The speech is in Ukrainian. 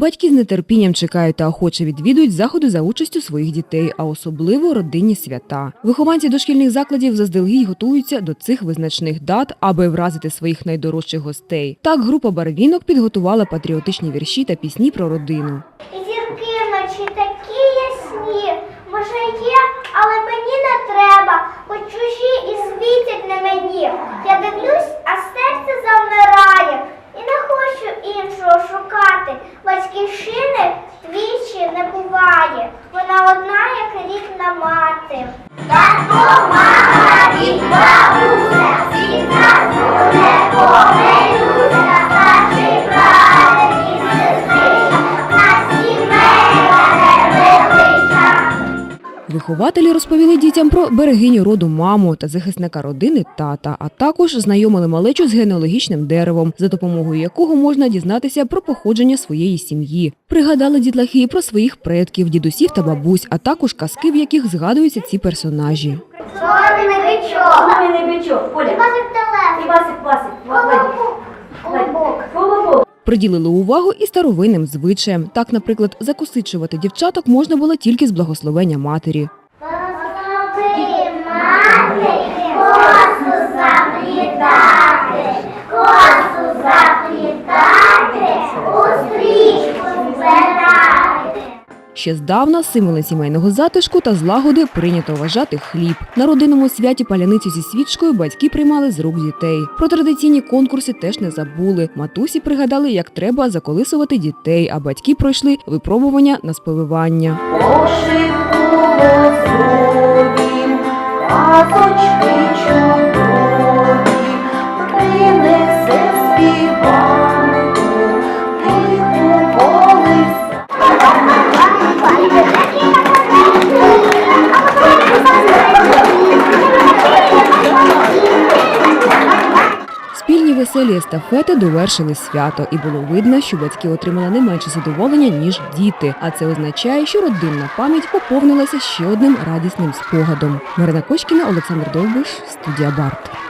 Батьки з нетерпінням чекають та охоче відвідують заходи за участю своїх дітей, а особливо родинні свята. Вихованці дошкільних закладів заздалегідь готуються до цих визначних дат, аби вразити своїх найдорожчих гостей. Так група барвінок підготувала патріотичні вірші та пісні про родину. Рідна мати. Вихователі розповіли дітям про берегиню роду маму та захисника родини тата, а також знайомили малечу з генеалогічним деревом, за допомогою якого можна дізнатися про походження своєї сім'ї. Пригадали дітлахи про своїх предків, дідусів та бабусь, а також казки, в яких згадуються ці персонажі. Чорний бичок. Пламенний бичок, Коля. Івасик телефон. Івасик, Приділили увагу і старовинним звичаям. Так, наприклад, закусичувати дівчаток можна було тільки з благословення матері. Ще здавна символом сімейного затишку та злагоди прийнято вважати хліб. На родинному святі паляницю зі свічкою батьки приймали з рук дітей. Про традиційні конкурси теж не забули. Матусі пригадали, як треба заколисувати дітей, а батьки пройшли випробування на сповивання. Веселі естафети довершили свято, і було видно, що батьки отримали не менше задоволення, ніж діти. А це означає, що родинна пам'ять поповнилася ще одним радісним спогадом. Марина Кочкіна, Олександр Довбиш, студія Барт.